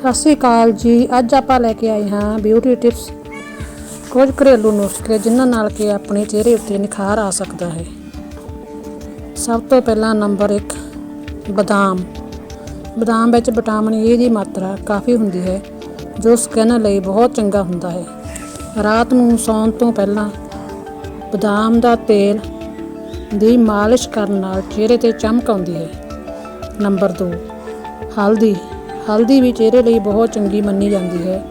ਸਤਿ ਸ਼੍ਰੀ ਅਕਾਲ ਜੀ। ਅੱਜ ਆਪਾਂ ਲੈ ਕੇ ਆਏ ਹਾਂ ਬਿਊਟੀ ਟਿਪਸ ਕੁਝ ਘਰੇਲੂ ਨੁਸਖੇ ਜਿਨ੍ਹਾਂ ਨਾਲ ਕਿ ਆਪਣੇ ਚਿਹਰੇ ਉੱਤੇ ਨਿਖਾਰ ਆ ਸਕਦਾ ਹੈ। ਸਭ ਤੋਂ ਪਹਿਲਾਂ ਨੰਬਰ 1 ਬਦਾਮ। ਬਦਾਮ ਵਿੱਚ ਵਿਟਾਮਿਨ ਏ ਦੀ ਮਾਤਰਾ ਕਾਫੀ ਹੁੰਦੀ ਹੈ, ਜੋ ਸਕਿਨ ਲਈ ਬਹੁਤ ਚੰਗਾ ਹੁੰਦਾ ਹੈ। ਰਾਤ ਨੂੰ ਸੌਣ ਤੋਂ ਪਹਿਲਾਂ ਬਦਾਮ ਦਾ ਤੇਲ ਦੀ ਮਾਲਿਸ਼ ਕਰਨ ਨਾਲ ਚਿਹਰੇ ਤੇ ਚਮਕ ਆਉਂਦੀ ਹੈ। ਨੰਬਰ 2 ਹਲਦੀ। ਹਲਦੀ ਵੀ ਚਿਹਰੇ ਲਈ ਬਹੁਤ ਚੰਗੀ ਮੰਨੀ ਜਾਂਦੀ ਹੈ।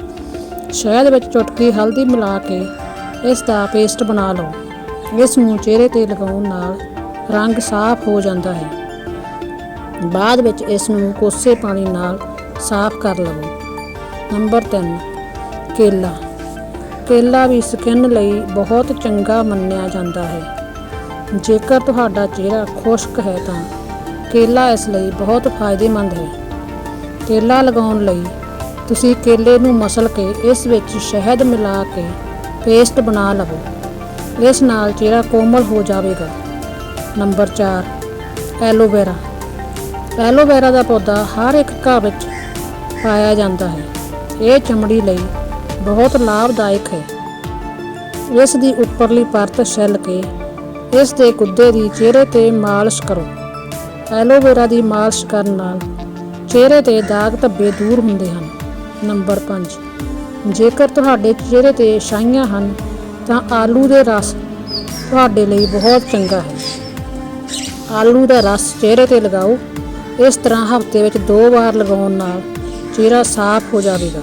ਸ਼ਹਿਦ ਵਿੱਚ ਚੁਟਕੀ ਹਲਦੀ ਮਿਲਾ ਕੇ ਇਸ ਦਾ ਪੇਸਟ ਬਣਾ ਲਓ। ਇਸ ਨੂੰ ਚਿਹਰੇ ਤੇ ਲਗਾਉਣ ਨਾਲ ਰੰਗ ਸਾਫ਼ ਹੋ ਜਾਂਦਾ ਹੈ। ਬਾਅਦ ਵਿੱਚ ਇਸ ਨੂੰ ਕੋਸੇ ਪਾਣੀ ਨਾਲ ਸਾਫ਼ ਕਰ ਲਵੋ। ਨੰਬਰ 3 ਕੇਲਾ। ਕੇਲਾ ਵੀ ਸਕਿਨ ਲਈ ਬਹੁਤ ਚੰਗਾ ਮੰਨਿਆ ਜਾਂਦਾ ਹੈ। ਜੇਕਰ ਤੁਹਾਡਾ ਚਿਹਰਾ ਖੁਸ਼ਕ ਹੈ ਤਾਂ ਕੇਲਾ ਇਸ ਲਈ ਬਹੁਤ ਫਾਇਦੇਮੰਦ ਹੈ। ਕੇਲਾ ਲਗਾਉਣ ਲਈ ਤੁਸੀਂ ਕੇਲੇ ਨੂੰ ਮਸਲ ਕੇ ਇਸ ਵਿੱਚ ਸ਼ਹਿਦ ਮਿਲਾ ਕੇ ਪੇਸਟ ਬਣਾ ਲਵੋ। ਇਸ ਨਾਲ ਚਿਹਰਾ ਕੋਮਲ ਹੋ ਜਾਵੇਗਾ। Number 4 aloe vera. ਐਲੋਵੇਰਾ ਦਾ ਪੌਦਾ ਹਰ ਇੱਕ ਘਰ ਵਿੱਚ ਪਾਇਆ ਜਾਂਦਾ ਹੈ। ਇਹ ਚਮੜੀ ਲਈ ਬਹੁਤ ਲਾਭਦਾਇਕ ਹੈ। ਇਸ ਦੀ ਉੱਪਰਲੀ ਪਰਤ ਛਿੱਲ ਕੇ ਇਸ ਦੇ ਗੁੱਦੇ ਦੀ ਚਿਹਰੇ ਤੇ ਮਾਲਿਸ਼ ਕਰੋ। ਐਲੋਵੇਰਾ ਦੀ ਮਾਲਿਸ਼ ਕਰਨ ਨਾਲ ਚਿਹਰੇ ਤੇ ਦਾਗ ਧੱਬੇ ਦੂਰ ਹੁੰਦੇ ਹਨ। ਨੰਬਰ 5 ਜੇਕਰ ਤੁਹਾਡੇ ਚਿਹਰੇ ਤੇ ਛਾਈਆਂ ਹਨ, ਤਾਂ ਆਲੂ ਦੇ ਰਸ ਤੁਹਾਡੇ ਲਈ ਬਹੁਤ ਚੰਗਾ ਹੈ। ਆਲੂ ਦਾ ਰਸ ਚਿਹਰੇ ਤੇ ਲਗਾਓ। ਇਸ ਤਰ੍ਹਾਂ ਹਫ਼ਤੇ ਵਿੱਚ ਦੋ ਵਾਰ ਲਗਾਉਣ ਨਾਲ ਚਿਹਰਾ ਸਾਫ਼ ਹੋ ਜਾਵੇਗਾ।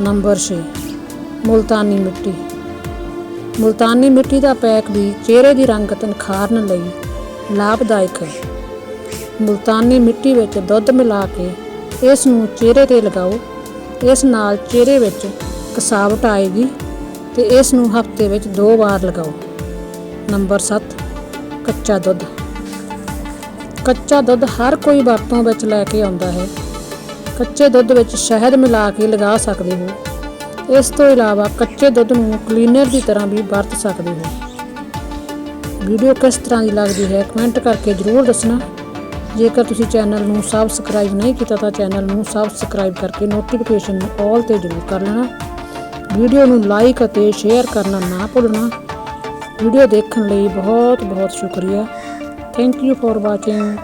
ਨੰਬਰ 6 ਮੁਲਤਾਨੀ ਮਿੱਟੀ। ਮੁਲਤਾਨੀ ਮਿੱਟੀ ਦਾ ਪੈਕ ਵੀ ਚਿਹਰੇ ਦੀ ਰੰਗਤ ਨਿਖਾਰਨ ਲਈ ਲਾਭਦਾਇਕ ਹੈ। ਮੁਲਤਾਨੀ ਮਿੱਟੀ ਵਿੱਚ ਦੁੱਧ ਮਿਲਾ ਕੇ ਇਸ ਨੂੰ ਚਿਹਰੇ ਤੇ ਲਗਾਓ। ਇਸ ਨਾਲ ਚਿਹਰੇ ਵਿੱਚ ਕਸਾਵਟ ਆਏਗੀ ਤੇ ਇਸ ਨੂੰ ਹਫ਼ਤੇ ਵਿੱਚ ਦੋ ਵਾਰ ਲਗਾਓ। ਨੰਬਰ 7 ਕੱਚਾ ਦੁੱਧ। ਕੱਚਾ ਦੁੱਧ ਹਰ ਕੋਈ ਵਰਤੋਂ ਵਿੱਚ ਲੈ ਕੇ ਆਉਂਦਾ ਹੈ। ਕੱਚੇ ਦੁੱਧ ਵਿੱਚ ਸ਼ਹਿਦ ਮਿਲਾ ਕੇ ਲਗਾ ਸਕਦੇ ਹੋ। ਇਸ ਤੋਂ ਇਲਾਵਾ ਕੱਚੇ ਦੁੱਧ ਨੂੰ ਕਲੀਨਰ ਦੀ ਤਰ੍ਹਾਂ ਵੀ ਵਰਤ ਸਕਦੇ ਹੋ। ਵੀਡੀਓ ਕਿਸ ਤਰ੍ਹਾਂ ਦੀ ਲੱਗਦੀ ਹੈ, ਕਮੈਂਟ ਕਰਕੇ ਜ਼ਰੂਰ ਦੱਸਣਾ। ਜੇਕਰ ਤੁਸੀਂ ਚੈਨਲ ਨੂੰ ਸਬਸਕ੍ਰਾਈਬ ਨਹੀਂ ਕੀਤਾ ਤਾਂ ਚੈਨਲ ਨੂੰ ਸਬਸਕ੍ਰਾਈਬ ਕਰਕੇ ਨੋਟੀਫਿਕੇਸ਼ਨ ਨੂੰ ਆਲ ਤੇ ਜ਼ਰੂਰ ਕਰ ਲੈਣਾ। ਵੀਡੀਓ ਨੂੰ ਲਾਈਕ ਅਤੇ ਸ਼ੇਅਰ ਕਰਨਾ ਨਾ ਭੁੱਲਣਾ। ਵੀਡੀਓ ਦੇਖਣ ਲਈ ਬਹੁਤ ਬਹੁਤ ਸ਼ੁਕਰੀਆ। Thank you for watching